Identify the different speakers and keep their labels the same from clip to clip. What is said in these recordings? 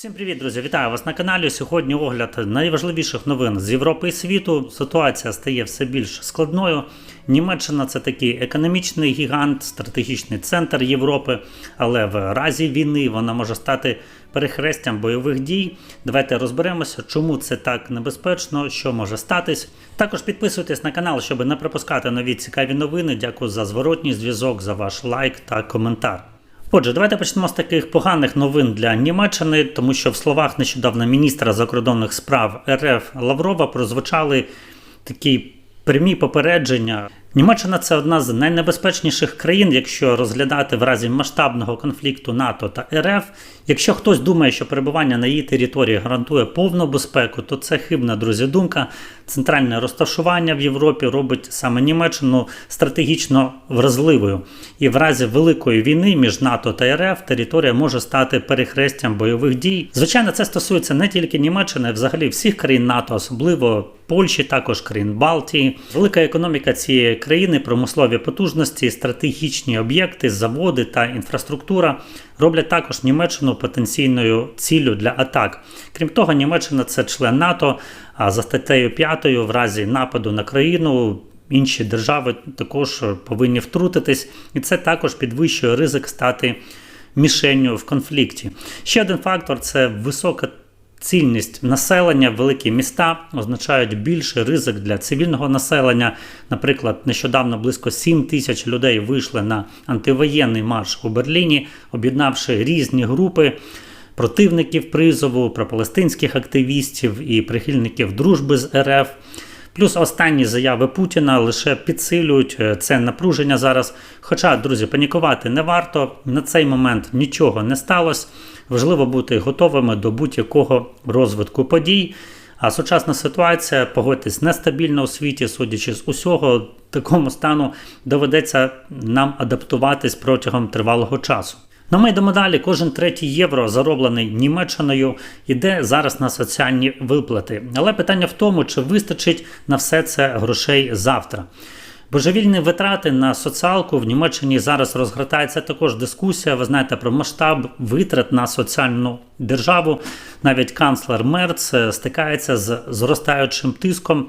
Speaker 1: Всім привіт, друзі! Вітаю вас на каналі. Сьогодні огляд найважливіших новин з Європи і світу. Ситуація стає все більш складною. Німеччина це такий економічний гігант, стратегічний центр Європи, але в разі війни вона може стати перехрестям бойових дій. Давайте розберемося, чому це так небезпечно, що може статись. Також підписуйтесь на канал, щоб не пропускати нові цікаві новини. Дякую за зворотній зв'язок, за ваш лайк та коментар. Отже, давайте почнемо з таких поганих новин для Німеччини, тому що в словах нещодавно міністра закордонних справ РФ Лаврова прозвучали такі прямі попередження. Німеччина це одна з найнебезпечніших країн, якщо розглядати в разі масштабного конфлікту НАТО та РФ. Якщо хтось думає, що перебування на її території гарантує повну безпеку, то це хибна друзі думка. Центральне розташування в Європі робить саме Німеччину стратегічно вразливою. І в разі великої війни між НАТО та РФ територія може стати перехрестям бойових дій. Звичайно, це стосується не тільки Німеччини, а взагалі всіх країн НАТО, особливо Польщі, також країн Балтії. Велика економіка цієї країни, промислові потужності, стратегічні об'єкти, заводи та інфраструктура роблять також Німеччину потенційною ціллю для атак. Крім того, Німеччина це член НАТО. А за статтею 5 в разі нападу на країну. Інші держави також повинні втрутитись, і це також підвищує ризик стати мішенню в конфлікті. Ще один фактор це висока цільність населення, великі міста означають більший ризик для цивільного населення. Наприклад, нещодавно близько 7 тисяч людей вийшли на антивоєнний марш у Берліні, об'єднавши різні групи. Противників призову, пропалестинських активістів і прихильників дружби з РФ. Плюс останні заяви Путіна лише підсилюють це напруження зараз. Хоча, друзі, панікувати не варто. На цей момент нічого не сталося. Важливо бути готовими до будь-якого розвитку подій. А сучасна ситуація, погодьтесь, нестабільна у світі, судячи з усього, такому стану доведеться нам адаптуватись протягом тривалого часу. Ну, ми йдемо далі. Кожен третій євро, зароблений Німеччиною, йде зараз на соціальні виплати. Але питання в тому, чи вистачить на все це грошей завтра. Божевільні витрати на соціалку в Німеччині зараз розгортається також дискусія. Ви знаєте про масштаб витрат на соціальну державу. Навіть канцлер Мерц стикається з зростаючим тиском.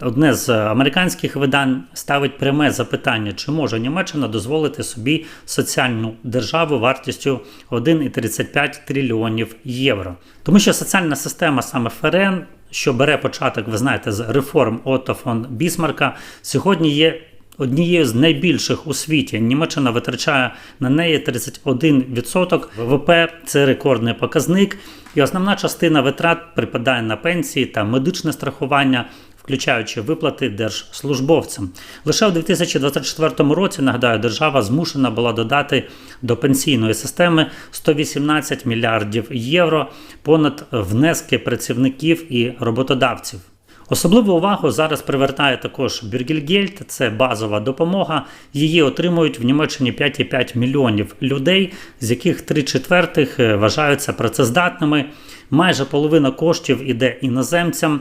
Speaker 1: Одне з американських видань ставить пряме запитання, чи може Німеччина дозволити собі соціальну державу вартістю 1,35 трильйонів євро. Тому що соціальна система саме ФРН, що бере початок, ви знаєте, з реформ Отто фон Бісмарка, сьогодні є. Однією з найбільших у світі Німеччина витрачає на неї 31% ВВП. Це рекордний показник, і основна частина витрат припадає на пенсії та медичне страхування включаючи виплати держслужбовцям. Лише у 2024 році, нагадаю, держава змушена була додати до пенсійної системи 118 мільярдів євро, понад внески працівників і роботодавців. Особливу увагу зараз привертає також Бюргельгельд, це базова допомога. Її отримують в Німеччині 5,5 мільйонів людей, з яких 3 четвертих вважаються працездатними. Майже половина коштів іде іноземцям.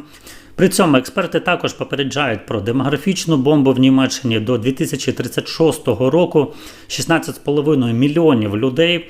Speaker 1: При цьому експерти також попереджають про демографічну бомбу в Німеччині до 2036 року 16,5 мільйонів людей.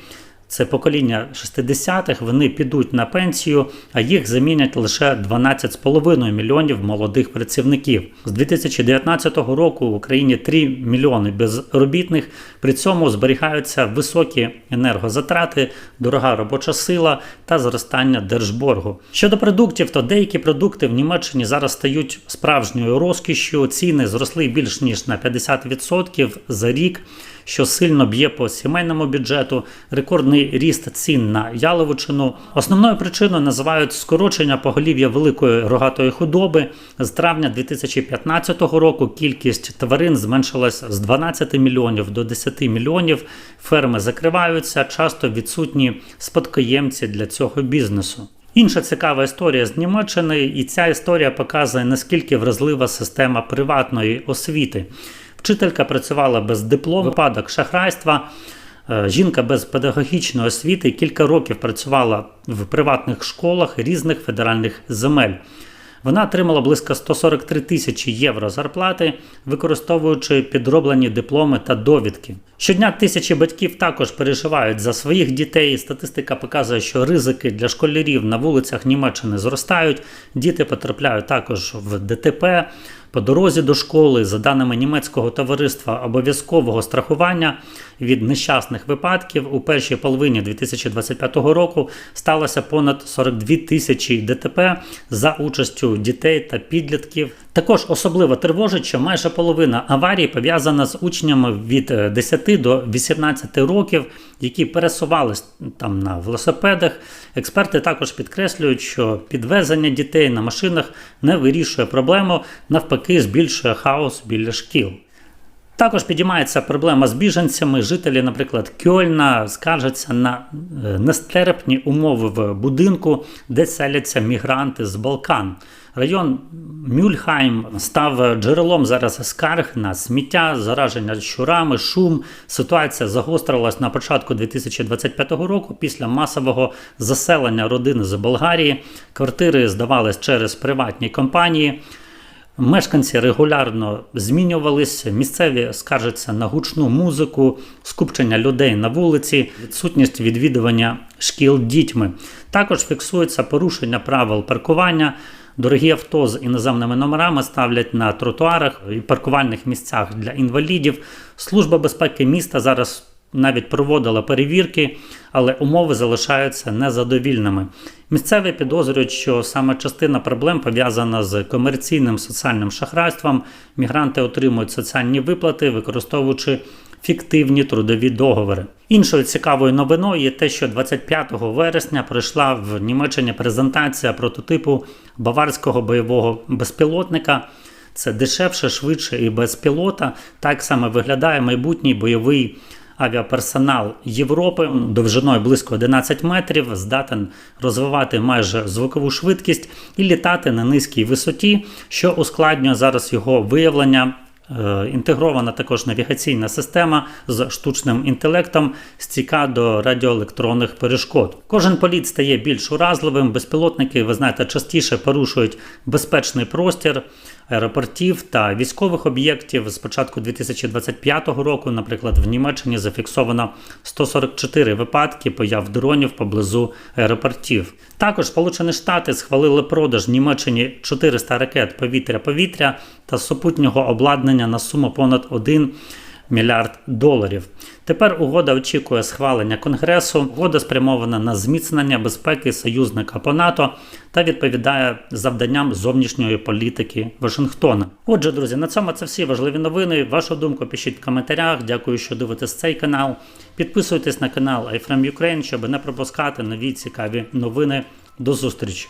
Speaker 1: Це покоління 60-х, вони підуть на пенсію, а їх замінять лише 12,5 мільйонів молодих працівників. З 2019 року в Україні 3 мільйони безробітних. При цьому зберігаються високі енергозатрати, дорога робоча сила та зростання держборгу. Щодо продуктів, то деякі продукти в Німеччині зараз стають справжньою розкішшю. Ціни зросли більш ніж на 50% за рік що сильно б'є по сімейному бюджету, рекордний ріст цін на яловичину. Основною причиною називають скорочення поголів'я великої рогатої худоби. З травня 2015 року кількість тварин зменшилась з 12 мільйонів до 10 мільйонів. Ферми закриваються, часто відсутні спадкоємці для цього бізнесу. Інша цікава історія з Німеччини, і ця історія показує наскільки вразлива система приватної освіти. Вчителька працювала без диплому, випадок шахрайства. Е, жінка без педагогічної освіти кілька років працювала в приватних школах різних федеральних земель. Вона отримала близько 143 тисячі євро зарплати, використовуючи підроблені дипломи та довідки. Щодня тисячі батьків також переживають за своїх дітей. Статистика показує, що ризики для школярів на вулицях Німеччини зростають. Діти потрапляють також в ДТП. По дорозі до школи, за даними німецького товариства обов'язкового страхування від нещасних випадків, у першій половині 2025 року сталося понад 42 тисячі ДТП за участю дітей та підлітків. Також особливо тривожить, що майже половина аварій пов'язана з учнями від е, 10 до 18 років, які пересувались там на велосипедах. Експерти також підкреслюють, що підвезення дітей на машинах не вирішує проблему, навпаки, збільшує хаос біля шкіл. Також підіймається проблема з біженцями. Жителі, наприклад, Кьольна скаржаться на е, нестерпні умови в будинку, де селяться мігранти з Балкан. Район Мюльхайм став джерелом зараз скарг на сміття, зараження щурами, шум. Ситуація загострилась на початку 2025 року після масового заселення родини з Болгарії. Квартири здавались через приватні компанії. Мешканці регулярно змінювалися, місцеві скаржаться на гучну музику, скупчення людей на вулиці, відсутність відвідування шкіл дітьми. Також фіксується порушення правил паркування. Дорогі авто з іноземними номерами ставлять на тротуарах і паркувальних місцях для інвалідів. Служба безпеки міста зараз навіть проводила перевірки, але умови залишаються незадовільними. Місцеві підозрюють, що саме частина проблем пов'язана з комерційним соціальним шахрайством. Мігранти отримують соціальні виплати, використовуючи фіктивні трудові договори. Іншою цікавою новиною є те, що 25 вересня пройшла в Німеччині презентація прототипу баварського бойового безпілотника. Це дешевше, швидше і без пілота. Так саме виглядає майбутній бойовий авіаперсонал Європи довжиною близько 11 метрів, здатен розвивати майже звукову швидкість і літати на низькій висоті, що ускладнює зараз його виявлення. Е, Інтегрована також навігаційна система з штучним інтелектом, стійка до радіоелектронних перешкод. Кожен політ стає більш уразливим. Безпілотники, ви знаєте, частіше порушують безпечний простір аеропортів та військових об'єктів. З початку 2025 року, наприклад, в Німеччині зафіксовано 144 випадки появ дронів поблизу аеропортів. Також Сполучені Штати схвалили продаж Німеччині 400 ракет повітря-повітря та супутнього обладнання на суму понад 1 мільярд доларів. Тепер угода очікує схвалення Конгресу. Угода спрямована на зміцнення безпеки союзника по НАТО та відповідає завданням зовнішньої політики Вашингтона. Отже, друзі, на цьому це всі важливі новини. Вашу думку пишіть в коментарях. Дякую, що дивитесь цей канал. Підписуйтесь на канал iFrame Ukraine, щоб не пропускати нові цікаві новини. До зустрічі!